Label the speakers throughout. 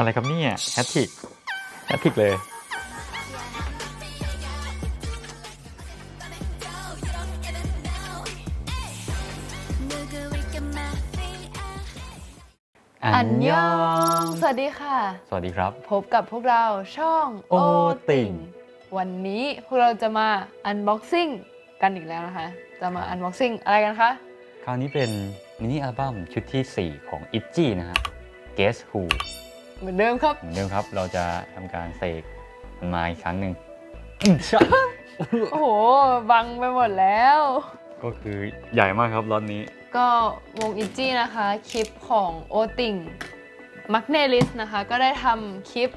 Speaker 1: อะไรครับเนี่ยแฮตติกแฮตติกเลย
Speaker 2: อันยอง สวัสดีค่ะ
Speaker 1: สวัสดีครับ
Speaker 2: พบกับพวกเราช่อง
Speaker 1: โอติ่ง
Speaker 2: วันนี้พวกเราจะมา unboxing กันอีกแล้วนะคะ จะมา unboxing อะไรกันคะ
Speaker 1: คราวนี้เป็นมินิอัลบั้มชุดที่ 4 ของ ITZY นะฮะ Guess Who
Speaker 2: เหมือนเดิมครับ
Speaker 1: เหมือนเดิมครับ เราจะทำการเสกมันมาอีกครั้งหนึ่ง
Speaker 2: โอ้โห บังไปหมดแล้ว
Speaker 1: ก็คือใหญ่มากครับรถนี้
Speaker 2: ก็วงอิจจี้นะคะ คลิปของโอติ่งมักเนลิสนะคะ ก็ได้ทำคลิป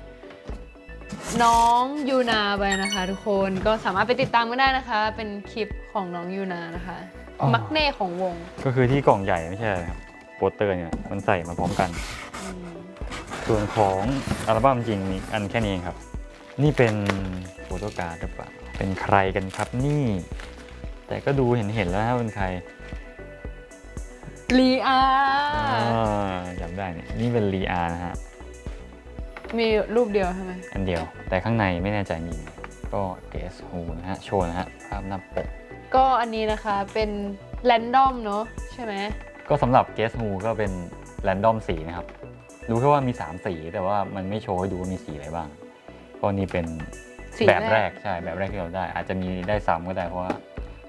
Speaker 2: น้องยูนาไปนะคะ ทุกคนก็สามารถไปติดตามกันได้นะคะ เป็นคลิปของน้องยูนานะคะ
Speaker 1: อ๋อ
Speaker 2: มักเน่ของวง
Speaker 1: ก็คือที่กล่องใหญ่ไม่ใช่อะไรครับโปสเตอร์เนี่ยมันใส่มาพร้อมกัน
Speaker 2: อืม
Speaker 1: ส่วนของอัลบั้มจริงมีอันแค่นี้เองครับ นี่เป็นโฟโต้การ์ดหรือเปล่าเป็นใครกันครับนี่ แต่ก็ดูเห็นเห็นๆแล้วนะเป็นใคร
Speaker 2: ลีอา
Speaker 1: อ่าจำได้เนี่ยนี่เป็นรีอานะฮะ
Speaker 2: มีรูปเดียวใช่ไหม
Speaker 1: อันเดียว แต่ข้างในไม่แน่ใจมีไหมก็ Guess Who นะฮะ โชว์นะฮะ ภาพหน้าปก
Speaker 2: ก็อันนี้นะคะเป็นแรนดอมเนอะใช่ไหม
Speaker 1: ก็สำหรับ Guess Who ก็เป็นแรนดอมสีนะครับ รู้แค่ว่ามี 3 สี แต่ว่ามันไม่โชว์ให้ดูว่ามีสีอะไรบ้าง ก็นี่เป็น
Speaker 2: สี
Speaker 1: แบบแรกใช่แบบแรกที่เราได้ อาจจะมีได้ซ้ำก็ได้เพราะว่า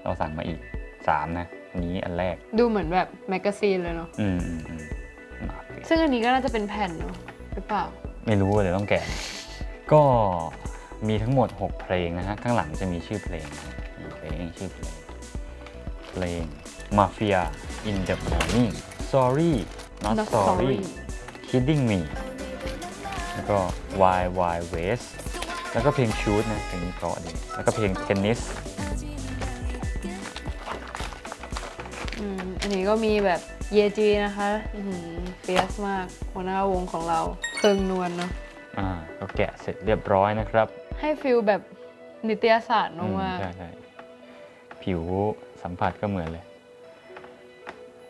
Speaker 1: เราสั่งมาอีก 3 นะอันนี้อันแรก
Speaker 2: ดูเหมือนแบบแมกกาซีนเลยเนาะ
Speaker 1: อืมอืมอืมมาสิ
Speaker 2: ซึ่งอันนี้ก็น่าจะเป็นแผ่นเนาะหรือเปล่า
Speaker 1: ไม่รู้เดี๋ยวต้องแกะ ก็มีทั้งหมด 6 เพลงนะฮะ ข้างหลังจะมีชื่อเพลงนะมีเพลงชื่อเพลง เพลง Mafia in the Morning Sorry Not
Speaker 2: Not
Speaker 1: Sorry
Speaker 2: Sorry
Speaker 1: Kidding Me แล้วก็ Why Why West แล้วก็เพลง Shoot นะเพลงนี้เพราะดีแล้วก็เพลง Tennis
Speaker 2: อืมอันนี้ก็มีแบบเยจีนะคะเฟียสมากหัวหน้าวงของเราเพิงนวลเนาะ
Speaker 1: อ่าก็แกะเสร็จเรียบร้อยนะครับ
Speaker 2: ให้ฟิลแบบนิตยสาร
Speaker 1: อื
Speaker 2: มามก
Speaker 1: ใช่ใช่ผิวสัมผัสก็เหมือนเลย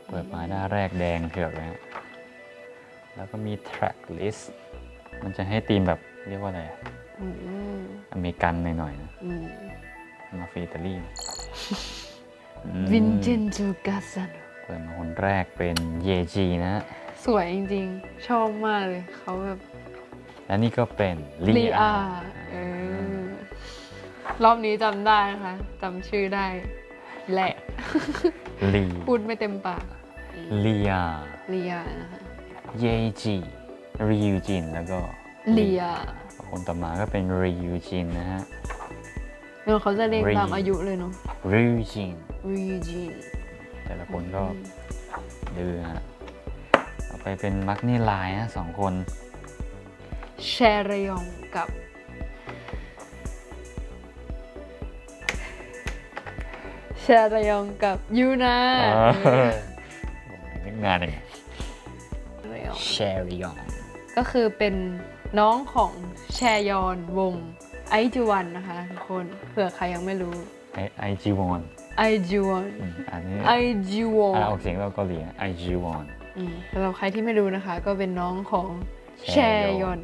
Speaker 1: เปิดมาหน้าแรกแดงเถือกเลยฮะ แล้วก็มี track list มันจะให้ธีมแบบเรียกว่าอะไรอะ
Speaker 2: ๆอืม
Speaker 1: อเมริกันหน่อยๆนะ
Speaker 2: อืม
Speaker 1: มาฟีอิตาลี
Speaker 2: วินเจนจูกาซัน
Speaker 1: เปิดมาคนแรกเป็นเยจีนะฮะ
Speaker 2: สวยจริงๆ ชอบมากเลยเขาแบบ
Speaker 1: และนี่ก็เป็นลี
Speaker 2: ลี
Speaker 1: อา
Speaker 2: อาเออรอบนี้จำได้นะคะจำชื่อได้ แหละ
Speaker 1: ลี
Speaker 2: พูดไม่เต็มปาก
Speaker 1: ลีอา
Speaker 2: ลีอานะคะ
Speaker 1: เยจีริยูจินแล้วก็
Speaker 2: ลีอา
Speaker 1: คนต่อมาก็เป็นริยูจินนะฮะ
Speaker 2: เนาะเขาจะเรียง
Speaker 1: Re
Speaker 2: ตามอายุเลยเนาะ
Speaker 1: ริยูจิน
Speaker 2: รีจีน
Speaker 1: แต่ละคนก็ดื้อฮะต่อไปเป็นมักนี่ไลน์นะสองคน
Speaker 2: แชรยองกับแชรยองกับยูนา
Speaker 1: นึกงานเอง
Speaker 2: แชรย อง
Speaker 1: แชริยอง
Speaker 2: ก็คือเป็นน้องของแชยอนวงไอจูวันนะคะทุกคนเผื่อใครยังไม่รู้
Speaker 1: ไอไอจีวอน
Speaker 2: ไอจูวัน
Speaker 1: อันนี้
Speaker 2: ไอจูวอ
Speaker 1: อ่านออกเสียงแบบเกาหลีไอจีวอน
Speaker 2: อืมสำหรับใครที่ไม่รู้นะคะ ก็เป็นน้องของแช
Speaker 1: แชยอน
Speaker 2: ยอน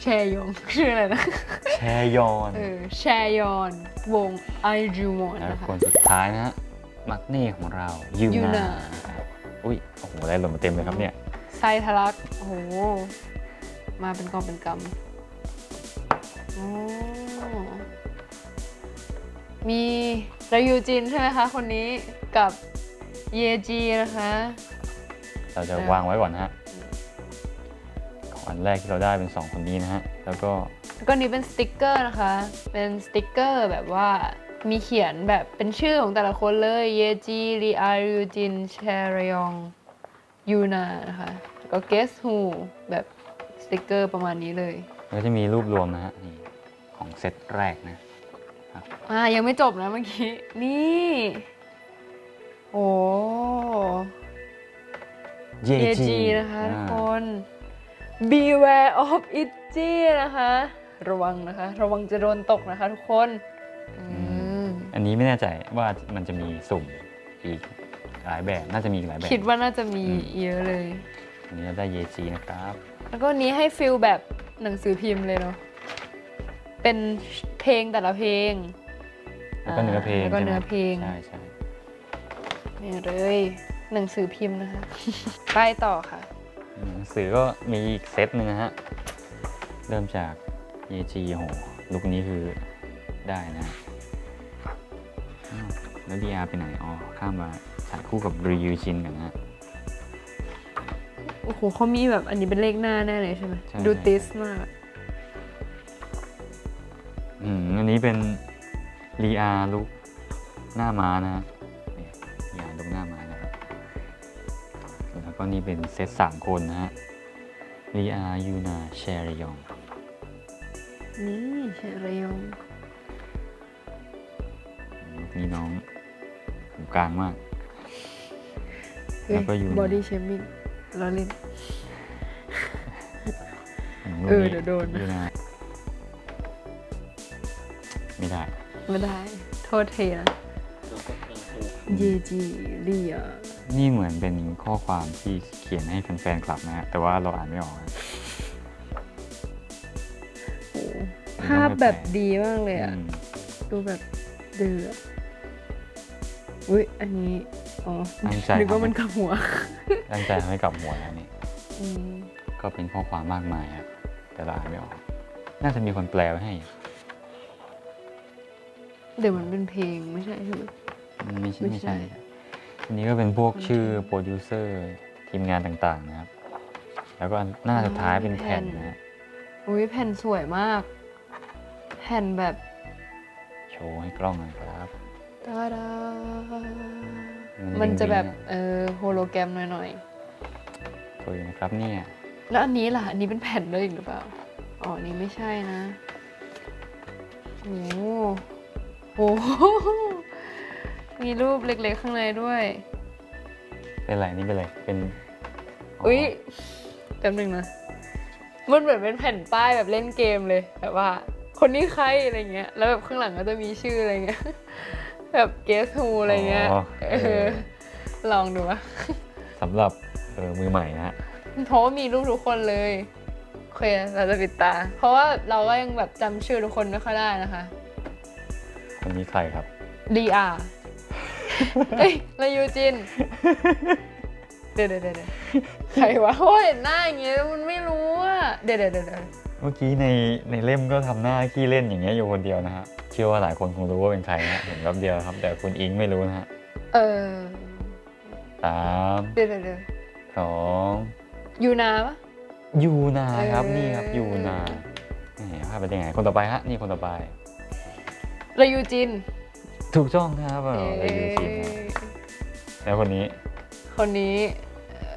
Speaker 2: แชยองชื่ออะไรนะ
Speaker 1: แชยอน
Speaker 2: เออแชยอนวงไอจูวอน
Speaker 1: แล้ว
Speaker 2: นะคะ
Speaker 1: คนสุดท้ายนะฮะมักเน่ของเรายู
Speaker 2: ยู
Speaker 1: นา
Speaker 2: นา
Speaker 1: อุ้ยโอ้โหอะไรหล่นมาเต็มเลยครับเนี่ย
Speaker 2: ไซทะลัก โอ้โห มาเป็นกองเป็นกำโอ้มีรายูจินใช่ไหมคะ คนนี้กับเยจีนะคะ
Speaker 1: เราจะ
Speaker 2: เออ
Speaker 1: วางไว้ก่อนนะฮะของอันแรกที่เราได้เป็น 2 คนนี้นะฮะ แล้วก็
Speaker 2: แล้วก็นี้เป็นสติกเกอร์นะคะ เป็นสติกเกอร์แบบว่ามีเขียนแบบเป็นชื่อของแต่ละคนเลย เยจีรีอาริวจินแชรยอง ยูนานะคะแล้วก็ Guess Who แบบสติกเกอร์ประมาณนี้เลย
Speaker 1: แล้วจะมีรูปรวมนะฮะนี่ของเซตแรกนะ
Speaker 2: อ่ายังไม่จบนะเมื่อกี้ นี่ โอ้
Speaker 1: เย
Speaker 2: เยจีนะคะทุกคน beware of itchy นะคะ ระวังนะคะ ระวังจะโดนตกนะคะทุกคน อืม
Speaker 1: อันนี้ไม่แน่ใจว่ามันจะมีสุ่มอีก หลายแบบน่าจะมีอีกหลายแบบ
Speaker 2: คิดว่าน่าจะมี
Speaker 1: อืม
Speaker 2: เยอะเลย
Speaker 1: อันนี้เราได้เยจีนะครับ
Speaker 2: แล้วก็นี้ให้ฟิลแบบหนังสือพิมพ์เลยเนาะ เป็นเพลงแต่ละเพลง
Speaker 1: แล้วก็เนื้อเพลง
Speaker 2: แล้วก็
Speaker 1: ใช่ไหม
Speaker 2: เนื้อเพลง
Speaker 1: ใช่ใช่
Speaker 2: นี่เลย หนังสือพิมพ์นะคะ ไปต่อค่ะ
Speaker 1: หนังสือก็มีอีกเซตหนึ่งนะฮะ เริ่มจากเยจีโหลุคนี้คือได้นะฮะอ้าว แล้วดีอาไปไหนอ๋อข้ามมาถ่ายคู่กับรียูชินกันนะฮะ
Speaker 2: โอ้โหเขามีแบบอันนี้เป็นเลขหน้าแน่เลยใช่ไหม
Speaker 1: ใช่
Speaker 2: ดู
Speaker 1: ใช่
Speaker 2: ติสมาก
Speaker 1: อืมอันนี้เป็นรีอาลุกหน้าม้านะฮะเนี่ยรีอาลุกหน้าม้านะครับแล้วก็นี่เป็นเซตสามคนนะฮะรีอายูนาเชรยอง
Speaker 2: นี่เชรยอง
Speaker 1: ลุคนี้น้องหู กลางมาก
Speaker 2: เฮ้ย
Speaker 1: แล้วก็ยู
Speaker 2: บอดี้
Speaker 1: นา
Speaker 2: เชมิ่งเราเล่น
Speaker 1: ม
Speaker 2: เออ
Speaker 1: ลุค
Speaker 2: เดี๋ยวโดนนะ
Speaker 1: ยูนาไม่ได้
Speaker 2: ไม่ได้ โทษเทนะเยจีเรีย
Speaker 1: นี่เหมือนเป็นข้อความที่เขียนให้แฟนๆคลับนะฮะ แต่ว่าเราอ่านไม่ออกนะ
Speaker 2: โอ้ภาพแบบดีมากเลยอะ
Speaker 1: อืม
Speaker 2: ดูแบบเดือด อุ้ยอันนี้ อ๋อ
Speaker 1: ตั้งใจ
Speaker 2: นึกว่า
Speaker 1: ทำ
Speaker 2: มันกับหัว
Speaker 1: ตั้งใจทำให้กลับหัวแล้วนี่
Speaker 2: อืม
Speaker 1: ก็เป็นข้อความมากมายครับแต่เราอ่านไม่ออก น่าจะมีคนแปลไว้ให้
Speaker 2: เดี๋ยวมันเป็นเพลงไม่ใช่ใช่ไหม
Speaker 1: ไม่ใช่
Speaker 2: ไม่
Speaker 1: ไม่
Speaker 2: ใช่
Speaker 1: ใช่ อันนี้ก็เป็นพวก
Speaker 2: คน
Speaker 1: ชื่อ
Speaker 2: ที่
Speaker 1: โปรดิวเซอร์ทีมงานต่างๆนะครับ แล้วก็หน้าสุดท้ายเป็นแผ่นนะฮะ
Speaker 2: อุ้ยแผ่นสวยมาก แผ่นแบบ
Speaker 1: โชว์ให้กล้องหน่อยครับ
Speaker 2: ตาดา
Speaker 1: มั
Speaker 2: มัน
Speaker 1: น
Speaker 2: จะแบบ
Speaker 1: วิงๆอะ
Speaker 2: เออโฮโลแกรมหน่อย
Speaker 1: สวยนะครับเนี่ย
Speaker 2: ๆแล้วอันนี้ล่ะ อันนี้เป็นแผ่นด้วยอีกหรือเปล่า อ๋ออันนี้ไม่ใช่นะโอ้โหโอ้โห มีรูปเล็กๆข้างในด้วย
Speaker 1: เป็นไรนี่เป็นไร เป็นอ๋ออ
Speaker 2: อุ้ยแป๊บนึงนะ มันเหมือนเป็นแผ่นป้ายแบบเล่นเกมเลย แบบว่า คนนี้ใครอะไรเงี้ย แล้วแบบข้างหลังก็จะมีชื่ออะไรเงี้ย แบบเกสฮูอะไรเงี้ย
Speaker 1: อ๋อ
Speaker 2: เอ
Speaker 1: เอ
Speaker 2: อ
Speaker 1: อ
Speaker 2: ลองดูวะ
Speaker 1: สำหรับเออมือใหม่นะฮะ
Speaker 2: เพราะว่ามีรูปทุกคนเลยโอเคเราจะปิดตา เพราะว่าเราก็ยังแบบจำชื่อทุกคนไม่ค่อยได้นะคะ
Speaker 1: คนนี้ใครครับ
Speaker 2: ดีอาเอ้ยแล้วยูจิน เดี๋ยวเดี๋ยวเดี๋ยวใครวะโอ้ยเห็นหน้าอย่างเงี้ยมันไม่รู้อะเดี๋ยวเดี๋ยวเดี๋ยว เดี๋ยว
Speaker 1: เมื่อกี้ในในเล่มก็ทำหน้าขี้เล่นอย่างเงี้ยอยู่คนเดียวนะฮะ เชื่อว่าหลายคนคงรู้ว่าเป็นใครนะฮะเห็นแป๊บเดียวครับ แต่คุณอิงไม่รู้นะฮะ
Speaker 2: เออ
Speaker 1: สาม
Speaker 2: เดี๋ยวเดี๋ยวเดี๋ยว
Speaker 1: สอง
Speaker 2: ยูนาปะ
Speaker 1: ยูนาครับ
Speaker 2: เออ
Speaker 1: นี่ครับยูนาแหมพลาดไปได้ไงคนต่อไปฮะนี่คนต่อไป
Speaker 2: แล้วยูจิน
Speaker 1: ถูกต้องครับเออเลยยูชินครับแล้วคนนี้
Speaker 2: คนนี้เอ่อ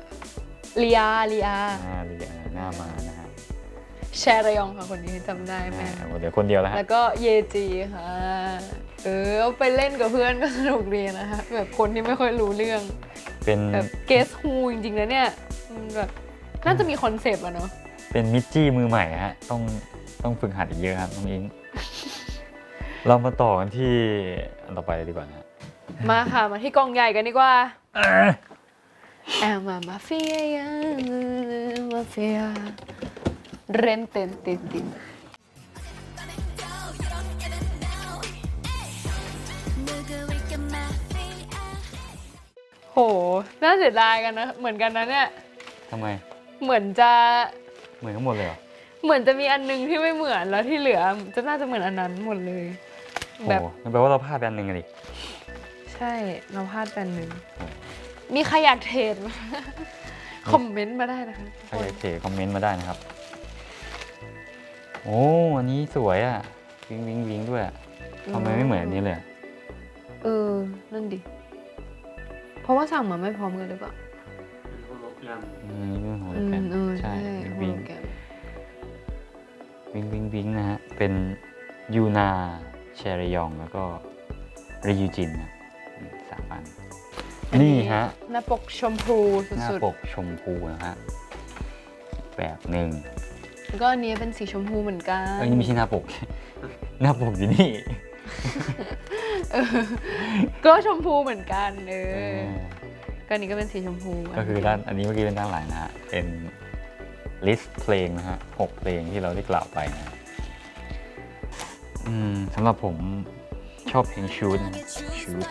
Speaker 2: เลียเลีย
Speaker 1: หน้าเรียหน้ามานะฮะ
Speaker 2: แชรยองค่ะคนนี้จำได้ไหม
Speaker 1: อ่าเดี๋ยวคนเดียวแล้วฮะ
Speaker 2: แล้วก็เยจีค่ะ เออเอาไปเล่นกับเพื่อนก็สนุกดีนะคะ แบบคนที่ไม่ค่อยรู้เรื่อง
Speaker 1: เป็น
Speaker 2: แบบเกสฮูจริงๆนะเนี่ยมันแบบน่าจะมีคอนเซปต์อะเนาะ
Speaker 1: เป็นมิจจี้มือใหม่ฮะ ต้องต้องฝึกหัดอีกเยอะครับน้องอิง เรามาต่อกันที่อันต่อไปเลยดีกว่านะฮะ
Speaker 2: มาค่ะ มาที่กองใหญ่กันดีกว่าแอมมามาเฟียมาเฟีย เรนเตนตินตินโหน่าเสียดายกันนะ เหมือนกันนะเนี่ย
Speaker 1: ทำไม
Speaker 2: เหมือนจะ
Speaker 1: เหมือนกันหมดเลยเหรอ
Speaker 2: เหมือนจะมีอันนึงที่ไม่เหมือนแล้วที่เหลือ จะน่าจะเหมือนอันนั้นหมดเลยแบบ
Speaker 1: โอ้นั่นแปลว่าเราพลาดไปอันหนึ่งอะดิ
Speaker 2: ใช่ เราพลาดไปอันหนึ่ง มีใครอยากเทรดไหม คอมเมนต์มาได้นะคะ
Speaker 1: ใครอยากเทคอมเมนต์มาได้นะครับ โอ้อันนี้สวยอะ วิงวิงวิงด้วยอะทำไมไม่เหมือนอันนี้เลยอะ
Speaker 2: เออ นั่นดิ เพราะว่าสั่งมาไม่พร้อมกันหรือเปล่า
Speaker 1: อืมนี่เป็นโฮโล
Speaker 2: อื
Speaker 1: แกร
Speaker 2: ม
Speaker 1: ม
Speaker 2: เออ
Speaker 1: ใช่
Speaker 2: ใช่
Speaker 1: วิง
Speaker 2: โฮ
Speaker 1: วิง
Speaker 2: โลแกรม
Speaker 1: วิงวิงวิงนะฮะ เป็นยูนาเชรยองแล้วก็ริยูจินนะอืมสามอัน นี่ฮะ
Speaker 2: หน้าปกชมพูส
Speaker 1: หน้าุ
Speaker 2: ด
Speaker 1: ปกชมพูนะฮะแบบหนึ่ง
Speaker 2: ๆ แล้วก็อันนี้เป็นสีชมพูเหมือนกัน
Speaker 1: เอ้ยนี่ไม่ใช่หน้าปก หน้าปกอยู่นี่
Speaker 2: เออก็ชมพูเหมือนกันเอ
Speaker 1: เอ
Speaker 2: อ
Speaker 1: อ
Speaker 2: ก็อันนี้ก็เป็นสีชมพู
Speaker 1: ก็คือด้านอันนี้เมื่อกี้เป็นด้านหลังนะฮะเป็นลิสต์เพลงนะฮะหกเพลงที่เราได้กล่าวไปนะ อืมสำหรับผมชอบเพลงชูดนะชูด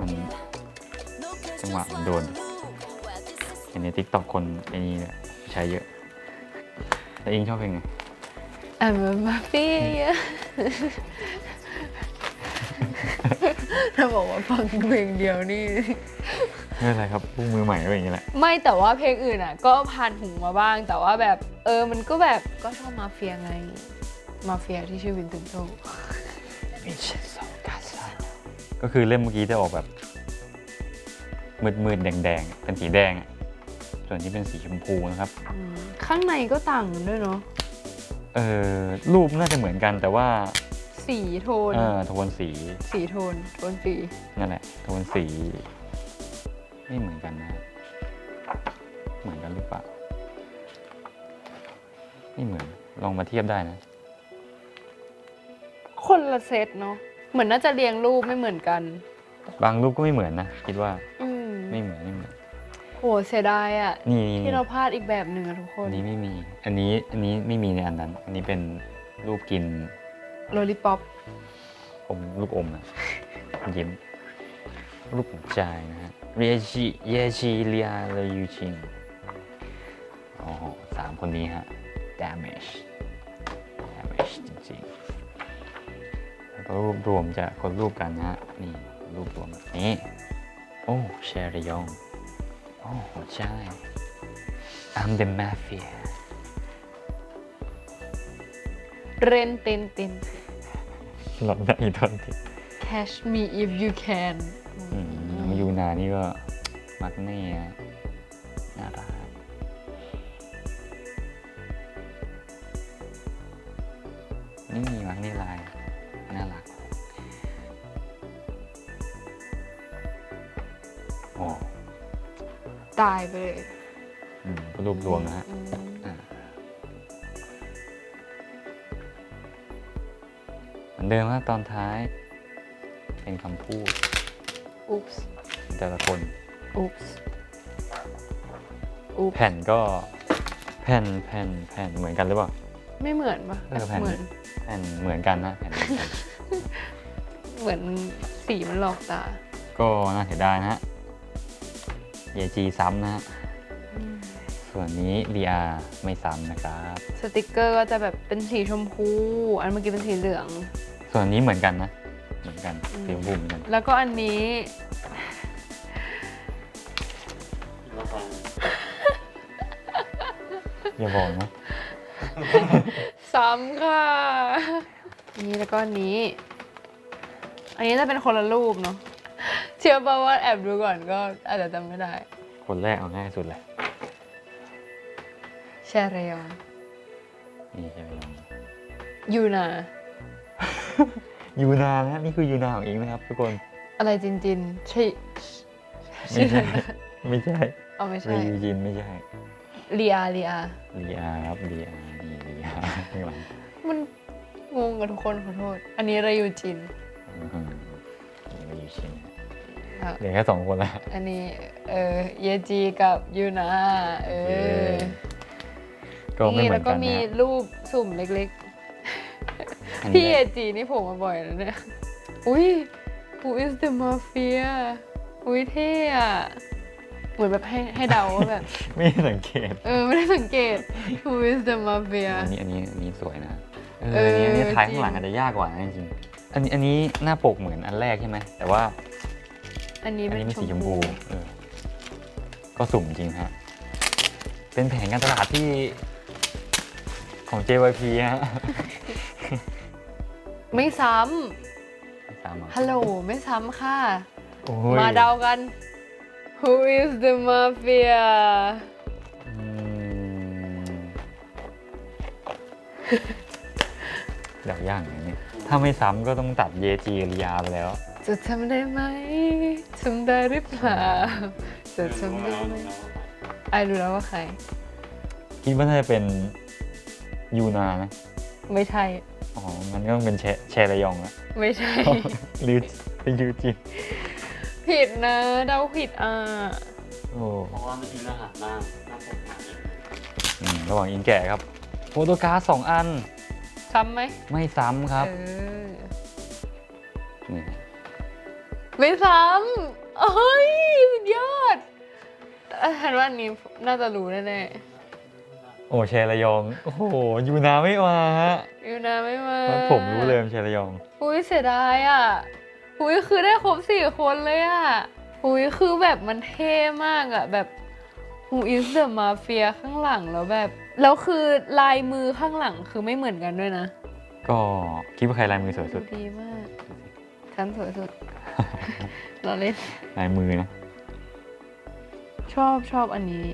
Speaker 1: มันจังหวะมันโดนเห็นในทิกตอกคนไอ้นี่เนี่ยใช้เยอะ แล้วอิงชอบเพลงไง
Speaker 2: I'm a mafia ถ้าบอกว่าฟังเพลงเดียวนี่
Speaker 1: ไม่เป็นไรครับพวกมือใหม่ก็เป็นอย่างนี้แหละ
Speaker 2: ไม่แต่ว่าเพลงอื่นอะ ก็ผ่านหูมาบ้าง แต่ว่าแบบ เออมันก็แบบก็ชอบมาเฟียไง มาเฟียที่ชื่อวินเซนโต
Speaker 1: ก็คือเล่มเมื่อกี้จะออกแบบมืดๆแดงๆเป็นสีแดงอะ ส่วนที่เป็นสีชมพูนะครับ
Speaker 2: อืมข้างในก็ต่างกันด้วยเนาะ
Speaker 1: เออรูปน่าจะเหมือนกันแต่ว่า
Speaker 2: สีโทน
Speaker 1: เออโทนสี
Speaker 2: สีโทน โทนสี
Speaker 1: นั่นแหละ โทนสี ไม่เหมือนกันนะ เหมือนกันหรือเปล่า ไม่เหมือน ลองมาเทียบได้นะ
Speaker 2: คนละเซตเนาะ เหมือนน่าจะเรียงรูปไม่เหมือนกัน
Speaker 1: บางรูปก็ไม่เหมือนนะ คิดว่า
Speaker 2: อืม
Speaker 1: ไม่เหมือนไม่เหมือน
Speaker 2: โหเสียดายอะ
Speaker 1: นี่นี่
Speaker 2: ที่เราพลาดอีกแบบหนึ่งอะทุกค
Speaker 1: อั
Speaker 2: น
Speaker 1: นนี้ไม่มี อันนี้อันนี้ไม่มีในอันนั้น อันนี้เป็นรูปกิน
Speaker 2: โลลิปอป
Speaker 1: อมลูกอมนะยิ้มรูปหัวใจนะฮะเรียจิเยจิเลียเลยูชิงอ๋อสามคนนี้ฮะ damage damage จริงๆแล้วก็รวบรวมจะคนรูปกันนะฮะ นี่ รูปรวมแบบนี้ โอ้เชอริยอง โอ้หัวใจ I'm the mafia
Speaker 2: เรนเตนเตน
Speaker 1: หลอนได้อีกตอนที่
Speaker 2: Catch me if you can
Speaker 1: อืมน้องยูนานี่ก็ มักแน่อะน่ารักนี่มักนี่ลาย น่ารัก โอ้
Speaker 2: ตายไปเลย
Speaker 1: อืมรวบรวมนะฮะ
Speaker 2: อืม
Speaker 1: อ่าเหมือนเดิมครับตอนท้าย เป็นคำพูด
Speaker 2: อุ๊ปส์
Speaker 1: แต่ละคน
Speaker 2: อุ๊ปส์อุ๊ป
Speaker 1: แผ่นก็แผ่นแผ่นแผ่นเหมือนกันหรือเปล่า
Speaker 2: ไม่เหมือนปะ
Speaker 1: เออแผ่น
Speaker 2: เหมือน
Speaker 1: แผ่นเหมือนกันนะแผ่นเหมือนกัน
Speaker 2: เหมือนสีมันหลอกตา
Speaker 1: ก็น่าเสียดายนะฮะ เยจีซ้ำนะฮะส่วนนี้ DR ไม่ซ้ำนะครับ
Speaker 2: สติกเกอร์ก็จะแบบเป็นสีชมพู อันเมื่อกี้เป็นสีเหลือง
Speaker 1: ส่วนอันนี้เหมือนกันนะ เหมือนกัน
Speaker 2: อืม
Speaker 1: สีชมพูเหมือนกัน
Speaker 2: แล้วก็อันนี้
Speaker 1: อย่าบอกนะ
Speaker 2: ซ้ำค่ะอันนี้แล้วก็อันนี้ อันนี้จะเป็นคนละรูปเนาะเชื่อป่าว่าแอบดูก่อนก็อาจจะจำไม่ได้
Speaker 1: คนแรกเอาง่ายสุดเลย
Speaker 2: แชเรยอง
Speaker 1: นี่ใช่ไหมน้อง
Speaker 2: ยูนา
Speaker 1: ยูนานะฮะนี่คือยูนาของเองนะครับ ทุกคน
Speaker 2: อะไรจินจินใช่
Speaker 1: ไม่ใช่ไม่ใช่
Speaker 2: เอาไม่ใช่
Speaker 1: รียูจินไม่ใช่
Speaker 2: เรียเรีย
Speaker 1: ลีอาครับลีอานี่ลีอาข้างหลัง
Speaker 2: มันงงกับทุกคนขอโทษ อันนี้รายูจิน
Speaker 1: อื้อหือลียูชิน
Speaker 2: อะ
Speaker 1: เหลือแค่สองคนละ
Speaker 2: อันนี้เออเยจีกับยูนาเออ
Speaker 1: ก็ไม่
Speaker 2: นี่
Speaker 1: เหมื
Speaker 2: แล้
Speaker 1: อ
Speaker 2: วนก็
Speaker 1: กัน
Speaker 2: มี
Speaker 1: นะฮะ
Speaker 2: รูปสุ่มเล็ก
Speaker 1: อัน
Speaker 2: ๆ
Speaker 1: นี้
Speaker 2: พี่เยจีนี่ผมมาบ่อยแล้วเนี่ย อุ้ย Who is the mafia อุ้ยเท่อะเหมือนแบบให้ให้เดาว่าแบบ
Speaker 1: ไม่ได้สังเกต
Speaker 2: เออ ไม่ได้สังเกต Who is the mafia
Speaker 1: อันนี้อันนี้อันนี้สวยนะเอ
Speaker 2: เอ
Speaker 1: อ
Speaker 2: อ
Speaker 1: อันนี้อันนี้ท้าย
Speaker 2: จริง
Speaker 1: ข้างหลังอาจจะยากกว่านะจริงๆอันนี้อันนี้หน้าปกเหมือนอันแรกใช่ไหมแต่ว่า
Speaker 2: อันนี้
Speaker 1: อัน
Speaker 2: เป็น
Speaker 1: นี้เป็น
Speaker 2: ช
Speaker 1: สี
Speaker 2: ม
Speaker 1: ชม
Speaker 2: พู
Speaker 1: พูเออก็สุ่มจริงฮะ เป็นแผนการตลาดที่ของ JYP ฮะ
Speaker 2: ไม่ซ้
Speaker 1: ไม่ตามมาำ
Speaker 2: ฮัลโหลไม่ซ้ำค่ะ
Speaker 1: โอ้ย
Speaker 2: มาเดากัน Who is the mafia
Speaker 1: อืมเดายากอย่างนี้ถ้าไม่ซ้ำก็ต้องตัดเยจีริยาไปแล้ว
Speaker 2: จะทำได้ไหมทำได้หรือเปล่าจะทำได้ไหมไอรู้แล้วว่าใคร
Speaker 1: คิดว่าน่าจะเป็นยูนานะ
Speaker 2: ไม่ใช่
Speaker 1: อ๋อ มันก็ต้องเป็นแชแชระยองอะ
Speaker 2: ไม่ใช่
Speaker 1: หรือเป็นยูจิน
Speaker 2: ผิดนะ เดาผิดอะ
Speaker 1: โอ้
Speaker 3: เพราะว่าเมื่อกี้เนื้อหาหน้าหน้าปกหนาเนี่ย
Speaker 1: อืมระหว่างอิงแกะครับ โฟโตการ์ดสองอัน
Speaker 2: ซ้ำไหม
Speaker 1: ไม่ซ้ำครับ
Speaker 2: เออ
Speaker 1: นี่
Speaker 2: ไม่ซ้ำเอ้ยสุดยอดเอ้ยฉันว่าอันนี้น่าจะรู้แน่
Speaker 1: โอ้เชยระยอง โอ้โหยูนาไม่มาฮะ
Speaker 2: ๆอยู่นะไม่มา
Speaker 1: ผมรู้เลยมันเชยระยอง
Speaker 2: อุ้ยเสียดายอะอุ้ยคือได้ครบสี่คนเลยอะอุ้ยคือแบบมันเท่มากอะแบบ Who is the Mafia ข้างหลังแล้วแบบ แล้วคือลายมือข้างหลังคือไม่เหมือนกันด้วยนะ
Speaker 1: ก็คิดว่าใครลายมือสวยสุด
Speaker 2: ดีมาก ฉันสวยสุด เราเล่น
Speaker 1: ลายมือนะ
Speaker 2: ชอบชอบอันนี้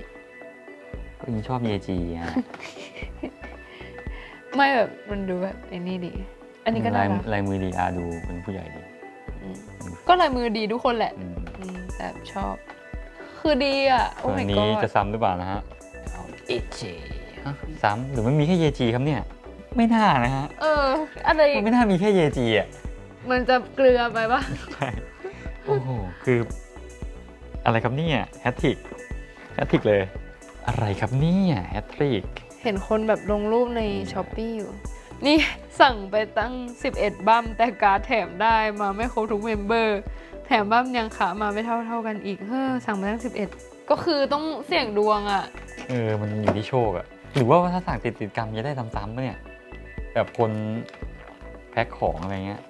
Speaker 1: ก็ยิ่งชอบเยจีฮะ
Speaker 2: ไม่แบบมันดูแบบไอ้นี่ดี อันนี้ก็น่า
Speaker 1: ลาย
Speaker 2: รัก
Speaker 1: ลายมือดีอาดูเป็นผู้ใหญ่ดี
Speaker 2: อืมก็ลายมือดีทุกคนแหละ
Speaker 1: อืม
Speaker 2: อืมแต่ชอบ คือดีอะ โอ้
Speaker 1: ส่วน
Speaker 2: my
Speaker 1: อันนี้
Speaker 2: god
Speaker 1: จะซ้ำหรือเปล่านะฮะเอจีซ้ำหรือมันมีแค่เยจีครับเนี่ย ไม่น่านะฮะ
Speaker 2: เออ อะไร
Speaker 1: มันไม่น่ามีแค่เยจีอะ
Speaker 2: มันจะเกลือไปปะ
Speaker 1: ใช่โอ้โห คือ อะไรครับเนี่ยแฮตทริกแฮตทริกเลย อะไรครับเนี่ยแฮตทริก
Speaker 2: เห็นคนแบบลงรูปในช้อปปีอยู่ นี่สั่งไปตั้ง 11 บัมแต่การ์ดแถมได้มาไม่ครบทุกเมมเบอร์ แถมบัมยังขามาไม่เท่าเท่ากันอีก เฮ้อ สั่งไปตั้ง 11 ก็คือต้องเสี่ยงดวงอะ
Speaker 1: เออ มันอยู่ที่โชคอะหรือว่าถ้าสั่งติดติดๆกันจะได้ซ้ำๆปะเนี่ย แบบคนแพ็คของอะไรเงี้ย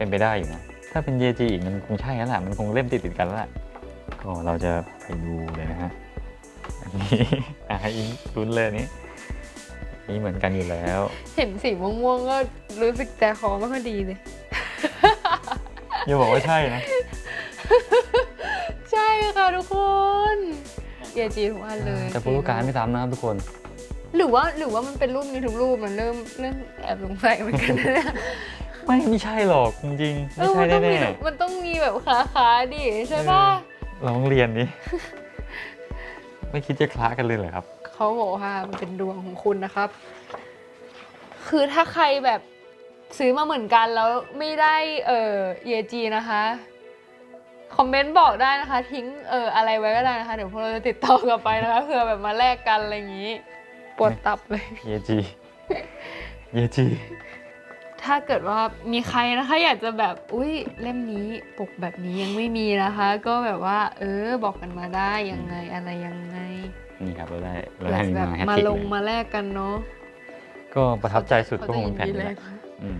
Speaker 1: เป็นไปได้อยู่นะ ถ้าเป็นเยจีอีกมันคงใช่แล้วแหละมันคงเล่มติดติดๆกันแล้วแหละก็เราจะไปดูเลยนะฮะอันนี้อะให้อิงลุ้นเลยอันนี้อันนี้เหมือนกันอยู่แล้ว
Speaker 2: เห็นสีม่วงๆก็รู้สึกใจคอไม่ค่อยดีเลย
Speaker 1: อย่าบอกว่าใช่นะ
Speaker 2: ใช่ค่ะทุกคนเยจีทุกอันเลย
Speaker 1: แต่โปรโตุการไม่ซ้ำนะครับทุกคน
Speaker 2: หรือว่าหรือว่ามันเป็นรูปนี้ทุกรูปมันเริ่มเริ่มแอบสงสัยเหมือนกันนะเนี่ย
Speaker 1: ไม่ไม่ใช่หรอกจริงๆ
Speaker 2: เอ
Speaker 1: ไม่
Speaker 2: อ
Speaker 1: ใช่
Speaker 2: มันต้องมี
Speaker 1: แน่
Speaker 2: มันต้องมีแบบขาขาๆดิใช่ป่ะ
Speaker 1: ๆเราต้องเรียนนี้ ไม่คิดจะคละกันเลยเหรอครับ
Speaker 2: เขาบอกว่ามันเป็นดวงของคุณนะครับ คือถ้าใครแบบซื้อมาเหมือนกันแล้วไม่ได้เออเยจีนะคะ คอมเมนต์บอกได้นะคะ ทิ้งเอออะไรไว้ก็ได้นะคะ เดี๋ยวพวกเราจะติดต่อกลับไปนะคะเผื่อแบบมาแลกกันอะไรอย่างนี้ปวดตับเลย
Speaker 1: เยจี เยจี
Speaker 2: ถ้าเกิดว่ามีใครนะคะ อยากจะแบบอุ้ยเล่มนี้ปกแบบนี้ยังไม่มีนะคะ ก็แบบว่า เออบอกกันมาได้ยังไงอะไรยังไง
Speaker 1: นี่ครับเราได้เรา
Speaker 2: อยา
Speaker 1: ได้
Speaker 2: กจะ
Speaker 1: มี
Speaker 2: แบบ
Speaker 1: มาแฮต
Speaker 2: มา
Speaker 1: ติก
Speaker 2: ลง
Speaker 1: เลย
Speaker 2: มาแลกกันเนาะ
Speaker 1: ก็ประทับใจสุดก็คงเป็นแผ่น
Speaker 2: เขา
Speaker 1: นี้
Speaker 2: จะ
Speaker 1: แห
Speaker 2: ยิ
Speaker 1: ละ
Speaker 2: ดีเลย
Speaker 1: อืม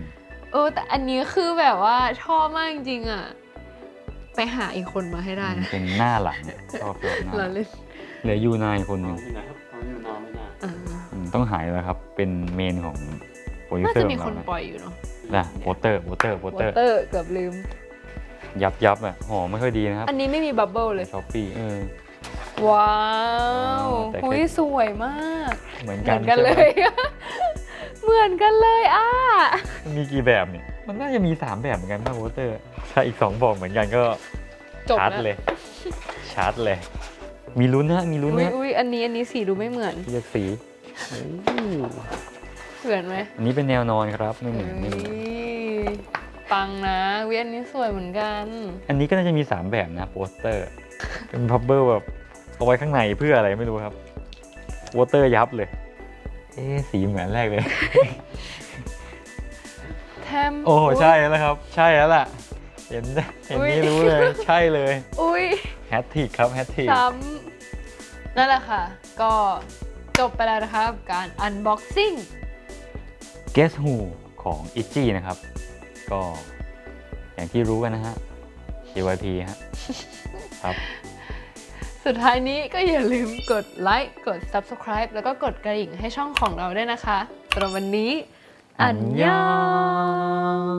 Speaker 2: เออแต่อันนี้คือแบบว่าชอบมากจริงๆอะไปหาอีกคนมาให้ได้นะ
Speaker 1: เป็นหน้าหลังเนี่ยชอบชอบหน้า
Speaker 2: เราเล่น
Speaker 1: เหลือยูนายคนหนึ่ง
Speaker 3: ที่ไหนครับเขาอยู่นอนไม่นาน
Speaker 2: อ่า
Speaker 1: อืมต้องหายแล้วครับ เป็นเมนของโป รดิว
Speaker 2: น่า
Speaker 1: เซอ
Speaker 2: จะ
Speaker 1: ร์ข
Speaker 2: มี
Speaker 1: อง
Speaker 2: คน
Speaker 1: เรานะ
Speaker 2: ปล่อยอยู่เนาะ
Speaker 1: นะโวเตอร์โวเตอร์โว
Speaker 2: วอ
Speaker 1: เตอร์
Speaker 2: เตอร์เกือบลืม
Speaker 1: ยับยับอะห่อไม่ค่อยดีนะครับ
Speaker 2: อันนี้ไม่มีบับเบิ้ลเลย
Speaker 1: ช้อปปี้เออ
Speaker 2: ว้าว
Speaker 1: แต่เคย
Speaker 2: หุยสวยมาก
Speaker 1: เหมือน
Speaker 2: เห
Speaker 1: กั
Speaker 2: มื
Speaker 1: น
Speaker 2: อนกัน
Speaker 1: ใช่
Speaker 2: เล
Speaker 1: ไหม
Speaker 2: ย เหมือนกันเลยอะ
Speaker 1: มันมีกี่แบบเนี่ย มันน่าจะมีสามแบบเหมือนกันถ้าโวเตอร์ถ้าอีกสองบอกเหมือนกันก็
Speaker 2: จบ
Speaker 1: ชาร์จ
Speaker 2: แล้ว
Speaker 1: เลยชาร์จเลย มีลุ้นนะมีลุ้น
Speaker 2: อุ้ย
Speaker 1: นะ
Speaker 2: อุ้ยอันนี้อันนี้สีดูไม่เหมือน
Speaker 1: เรียกสีโอ้
Speaker 2: เหมือนไหม
Speaker 1: อันนี้เป็นแนวนอนครับไม่เหมือนไม่เหมือน
Speaker 2: เฮ้ยปังนะเวียนนี้สวยเหมือนกัน
Speaker 1: อันนี้ก็น่าจะมี 3 แบบนะโปสเตอร์ เป็นพับเบิลแบบเอาไว้ข้างในเพื่ออะไรไม่รู้ครับวอเตอร์ยับเลย เอ๊ะสีเหมือนแรกเลย
Speaker 2: แทม
Speaker 1: โอ้ใช่แล้วครับ ใช่แล้วล่ะ เห็นเห็นนี่รู้เลยใช่เลย
Speaker 2: อุ้ย
Speaker 1: แฮตทิกครับแฮตทิก
Speaker 2: ซ้ำนั่นแหละค่ะ ก็จบไปแล้วนะคะกับ การ unboxing
Speaker 1: Guess Who ของ i ิจี้นะครับ ก็อย่างที่รู้กันนะฮะ JYP ฮะครับ
Speaker 2: สุดท้ายนี้ก็อย่าลืมกดไลค์กด subscribe แล้วก็กดกระดิ่งให้ช่องของเราด้วยนะคะสำหรับวันนี้ อันยอง